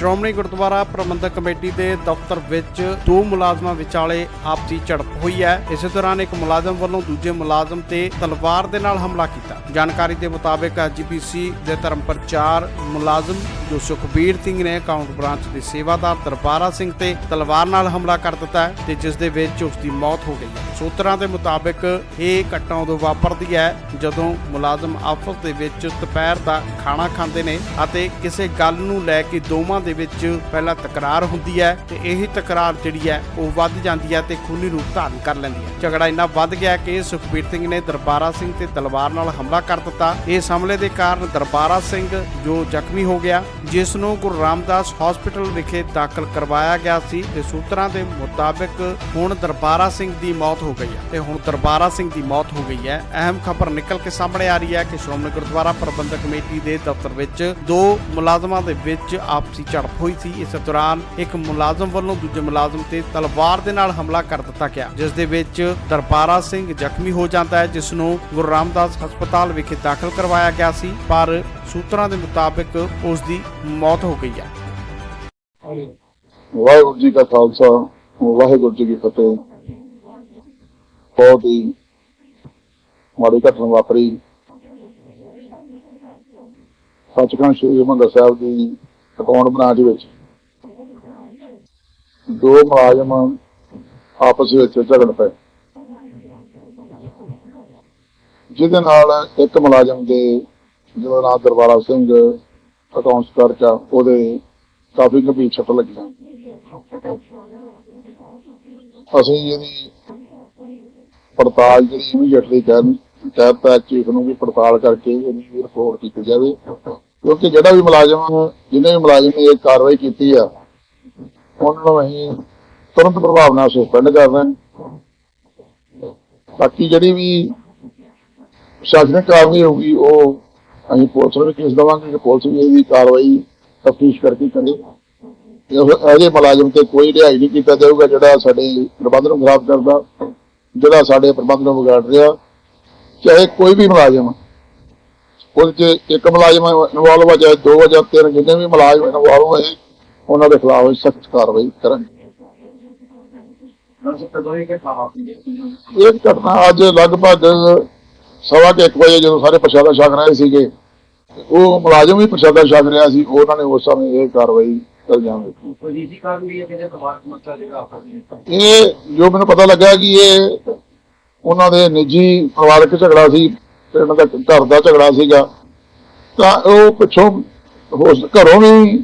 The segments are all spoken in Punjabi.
ਸ਼੍ਰੋਮਣੀ ਗੁਰਦੁਆਰਾ ਪ੍ਰਬੰਧਕ ਕਮੇਟੀ ਦੇ ਦਫ਼ਤਰ ਵਿੱਚ ਦੋ ਮੁਲਾਜ਼ਮਾਂ ਵਿਚਾਲੇ ਆਪਸੀ ਝੜਪ ਹੋਈ ਹੈ। ਇਸੇ ਦੌਰਾਨ ਇੱਕ ਮੁਲਾਜ਼ਮ ਵੱਲੋਂ ਦੂਜੇ ਮੁਲਾਜ਼ਮ ਤੇ ਤਲਵਾਰ ਦੇ ਨਾਲ ਹਮਲਾ ਕੀਤਾ। ਜਾਣਕਾਰੀ ਦੇ ਮੁਤਾਬਕ ਐਜੀਪੀਸੀ ਦੇ ਧਰਮ ਪ੍ਰਚਾਰ ਮੁਲਾਜ਼ਮ ਜੋ ਸੁਖਬੀਰ ਸਿੰਘ ਨੇ ਅਕਾਊਂਟ ਬ੍ਰਾਂਚ ਦੇ ਸੇਵਾਦਾਰ ਦਰਬਾਰਾ ਸਿੰਘ ਤੇ ਤਲਵਾਰ ਨਾਲ ਹਮਲਾ ਕਰ ਦਿੱਤਾ ਤੇ ਜਿਸ ਦੇ ਵਿੱਚ ਉਸ ਦੀ ਮੌਤ ਹੋ ਗਈ ਹੈ। ਸੂਤਰਾਂ ਦੇ ਮੁਤਾਬਕ ਇਹ ਘਟਨਾ ਉਦੋਂ ਵਾਪਰਦੀ ਹੈ ਜਦੋਂ ਮੁਲਾਜ਼ਮ ਆਪਸ ਦੇ ਵਿੱਚ ਦੁਪਹਿਰ ਦਾ ਖਾਣਾ ਖਾਂਦੇ ਨੇ ਅਤੇ ਕਿਸੇ ਗੱਲ ਨੂੰ ਲੈ ਕੇ ਦੋਵਾਂ ਦੇ ਵਿੱਚ ਪਹਿਲਾਂ ਤਕਰਾਰ ਹੁੰਦੀ ਹੈ ਤੇ ਇਹੀ ਤਕਰਾਰ ਜਿਹੜੀ ਹੈ ਉਹ ਵੱਧ ਜਾਂਦੀ ਹੈ ਤੇ ਖੂਨੀ ਰੂਪ ਧਾਰਨ ਕਰ ਲੈਂਦੀ ਹੈ। ਝਗੜਾ ਇੰਨਾ ਵੱਧ ਗਿਆ ਕਿ ਸੁਖਬੀਰ ਸਿੰਘ ਨੇ ਦਰਬਾਰਾ ਸਿੰਘ ਤੇ ਤਲਵਾਰ ਨਾਲ ਹਮਲਾ ਕਰ ਦਿੱਤਾ। ਇਸ ਹਮਲੇ ਦੇ ਕਾਰਨ ਦਰਬਾਰਾ ਸਿੰਘ ਜੋ ਜ਼ਖਮੀ ਹੋ ਗਿਆ ਜਿਸ ਨੂੰ ਗੁਰੂ ਰਾਮਦਾਸ ਹਸਪੀਟਲ ਵਿਖੇ ਦਾਖਲ ਕਰਵਾਇਆ ਗਿਆ ਸੀ ਤੇ ਸੂਤਰਾਂ ਦੇ ਮੁਤਾਬਕ ਹੁਣ ਦਰਬਾਰਾ ਸਿੰਘ ਦੀ ਮੌਤ ਹੋ ਗਈ ਹੈ। ਤੇ ਹੁਣ ਦਰਬਾਰਾ ਸਿੰਘ ਦੀ ਮੌਤ ਹੋ ਗਈ ਹੈ। ਅਹਿਮ ਖਬਰ ਨਿਕਲ ਕੇ ਸਾਹਮਣੇ ਆ ਰਹੀ ਹੈ ਕਿ ਸ਼੍ਰੋਮਣੀ ਗੁਰਦੁਆਰਾ ਪ੍ਰਬੰਧਕ ਕਮੇਟੀ ਦੇ ਦਫ਼ਤਰ ਵਿੱਚ ਦੋ ਮੁਲਾਜ਼ਮਾਂ ਦੇ ਵਿੱਚ ਆਪਸੀ ਝੜਪ ਹੋਈ ਸੀ। ਇਸ ਦੌਰਾਨ ਇੱਕ ਮੁਲਾਜ਼ਮ ਵੱਲੋਂ ਦੂਜੇ ਮੁਲਾਜ਼ਮ ਤੇ ਤਲਵਾਰ ਦੇ ਨਾਲ ਹਮਲਾ ਕਰ ਦਿੱਤਾ ਗਿਆ। ਜਿਸ ਦੇ ਵਿੱਚ ਦਰਬਾਰਾ ਸਿੰਘ ਜ਼ਖਮੀ ਹੋ ਜਾਂਦਾ ਹੈ, ਜਿਸ ਨੂੰ ਗੁਰੂ ਰਾਮਦਾਸ ਹਸਪਤਾਲ ਵਿਖੇ ਦਾਖਲ ਕਰਵਾਇਆ ਗਿਆ ਸੀ। ਪਰ ਸੂਤਰਾਂ ਦੇ ਮੁਤਾਬਕ ਉਸ ਦੀ ਮੌਤ ਹੋ ਗਈ ਹੈ ਵਾਹਿਗੁਰੂ ਜੀ ਕਾ ਖਾਲਸਾ, ਵਾਹਿਗੁਰੂ ਜੀ ਕੀ ਫਤਿਹ। ਬਹੁਤ ਹੀ ਮਾੜੀ ਘਟਨਾ ਵਾਪਰੀ। ਸੱਚਖੰਡ ਸ੍ਰੀ ਹਰਿਮੰਦਰ ਸਾਹਿਬ ਦੀ ਅਕਾਊਂਟ ਬ੍ਰਾਂਚ ਵਿੱਚ। ਦੋ ਮੁਲਾਜ਼ਮ ਆਪਸ ਵਿੱਚ ਝਗੜ ਪਏ। ਜਿਹਦੇ ਨਾਲ ਇੱਕ ਮੁਲਾਜ਼ਮ ਦੇ, ਜਿਹਦਾ ਨਾਮ ਦਰਬਾਰਾ ਸਿੰਘ ਅਕਾਊਂਟਸ ਕਰਕੇ ਉਹਦੇ ਕਾਫੀ ਗੰਭੀਰ ਸੱਟ ਲੱਗੀਆਂ ਅਸੀਂ ਇਹਦੀ ਪੜਤਾਲ ਜਿਹੜੀ ਇਮੀਡੀਏਟਲੀ ਕਰਨ ਕਹਿਤਾ ਚੀਫ ਨੂੰ ਵੀ ਪੜਤਾਲ ਕਰਕੇ ਇਹਦੀ ਰਿਪੋਰਟ ਕੀਤੀ ਜਾਵੇ। ਕਿਉਂਕਿ ਜਿਹੜਾ ਵੀ ਮੁਲਾਜ਼ਮ ਜਿਹਨੇ ਵੀ ਮੁਲਾਜ਼ਮ ਨੇ ਇਹ ਕਾਰਵਾਈ ਕੀਤੀ ਆ, ਉਹਨਾਂ ਨੂੰ ਅਸੀਂ ਤੁਰੰਤ ਪ੍ਰਭਾਵ ਨਾਲ ਸਸਪੈਂਡ ਕਰ ਰਹੇ ਬਾਕੀ ਜਿਹੜੀ ਵੀ ਪ੍ਰਸ਼ਾਸਨਿਕ ਕਾਰਵਾਈ ਹੋਊਗੀ, ਉਹ ਅਸੀਂ ਪੁਲਿਸ ਨੂੰ ਵੀ ਕੇਸ ਦੇਵਾਂਗੇ ਕਿ ਪੁਲਿਸ ਵੀ ਇਹਦੀ ਕਾਰਵਾਈ ਤਫਤੀਸ਼ ਕਰਕੇ ਕਰੇ ਇਹਦੇ ਮੁਲਾਜ਼ਮ ਤੇ ਕੋਈ ਰਿਹਾਈ ਨਹੀਂ ਕੀਤਾ ਜਾਊਗਾ ਜਿਹੜਾ ਸਾਡੇ ਪ੍ਰਬੰਧ ਨੂੰ ਖਰਾਬ ਕਰਦਾ ਜਿਹੜਾ ਸਾਡੇ ਪ੍ਰਬੰਧ ਨੂੰ ਵਿਗਾੜ ਰਿਹਾ। ਚਾਹੇ ਕੋਈ ਵੀ ਮੁਲਾਜ਼ਮ ਉਹਦੇ ਚ ਇੱਕ ਮੁਲਾਜ਼ਮ ਇਨਵੋਲਵ ਹੋ ਚਾਹੇ ਦੋ ਜਾਂ ਤਿੰਨ ਜਿੰਨੇ ਵੀ ਮੁਲਾਜ਼ਮ ਇਨਵੋਲਵ ਹੋਏ ਉਹਨਾਂ ਦੇ ਖਿਲਾਫ ਸਖਤ ਕਾਰਵਾਈ ਕਰਾਂਗੇ। ਇਹ ਘਟਨਾ ਅੱਜ ਲਗਭਗ ਸਵਾ ਕੇ 1 ਵਜੇ ਜਦੋਂ ਸਾਰੇ ਪ੍ਰਸ਼ਾਦਾ ਛਕ ਰਹੇ ਸੀਗੇ ਉਹ ਮੁਲਾਜ਼ਮ ਵੀ ਪ੍ਰਸ਼ਾਦਾ ਛਕ ਰਿਹਾ ਸੀ ਉਹਨਾਂ ਨੇ ਉਸ ਸਮੇਂ ਇਹ ਕਾਰਵਾਈ ਵੀ ਇਹ ਜੋ ਮੈਨੂੰ ਪਤਾ ਲੱਗਾ ਕਿ ਇਹ ਉਹਨਾਂ ਦੇ ਨਿੱਜੀ ਪਰਿਵਾਰਕ ਝਗੜਾ ਸੀ ਤੇ ਉਹਨਾਂ ਦਾ ਘਰ ਦਾ ਝਗੜਾ ਸੀਗਾ ਤਾਂ ਉਹ ਪਿੱਛੋਂ ਹੋ ਘਰੋਂ ਵੀ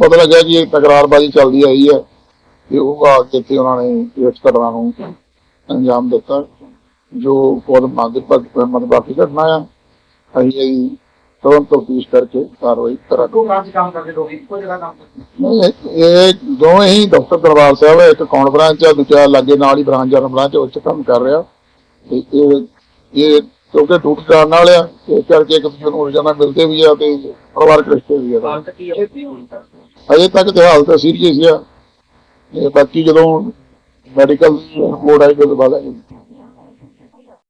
ਪਤਾ ਲੱਗਾ ਕਿ ਇਹ ਤਕਰਾਰਬਾਜ਼ੀ ਚੱਲਦੀ ਆਈ ਹੈ ਤੇ ਉਹ ਆ ਕੇ ਤੇ ਉਹਨਾਂ ਨੇ ਇਸ ਘਟਨਾ ਨੂੰ ਅੰਜਾਮ ਦਿੱਤਾ। ਜੋ ਬਹੁਤ ਮੰਦ ਮੰਦਭਾਗੀ ਘਟਨਾ ਆ। ਅਸੀਂ ਇਹ ਤੁਰੰਤ ਤਫਤੀਸ਼ ਕਰਕੇ ਕਾਰਵਾਈ ਕਰਾਂਗੇ। 'ਚ ਕੰਮ ਕਰਦੇ ਲੋਕ ਇੱਕੋ ਜਗ੍ਹਾ ਕੰਮ ਕਰਦੇ। ਨਹੀਂ, ਇਹ ਦੋਵੇਂ ਹੀ ਦਫ਼ਤਰ ਦਰਬਾਰ ਸਾਹਿਬ ਇੱਕ ਕੌਣ ਬ੍ਰਾਂਚ ਆ ਦੂਜਾ ਲਾਗੇ ਨਾਲ ਹੀ ਬ੍ਰਾਂਚ ਜਨ ਬ੍ਰਾਂਚ ਉੱਚ ਕੰਮ ਕਰ ਰਿਹਾ। ਤੇ ਇਹ ਇਹ ਕਿਉਂਕਿ ਟੂਟ ਕਰਨ ਨਾਲ ਆ ਇਸ ਕਰਕੇ ਇੱਕ ਦੂਜੇ ਨੂੰ ਰੋਜ਼ਾਨਾ ਮਿਲਦੇ ਵੀ ਆ ਤੇ ਪਰਿਵਾਰਕ ਰਿਸ਼ਤੇ ਵੀ ਆ। ਹਾਲਤ ਕੀ ਹੈ ਅਜੇ ਤੱਕ ਤੇ ਹਾਲਤ ਸੀਰੀਅਸ ਆ। ਇਹ ਬਾਕੀ ਜਦੋਂ ਮੈਡੀਕਲ ਰਿਪੋਰਟ ਆਈ ਤੋਂ ਬਾਅਦ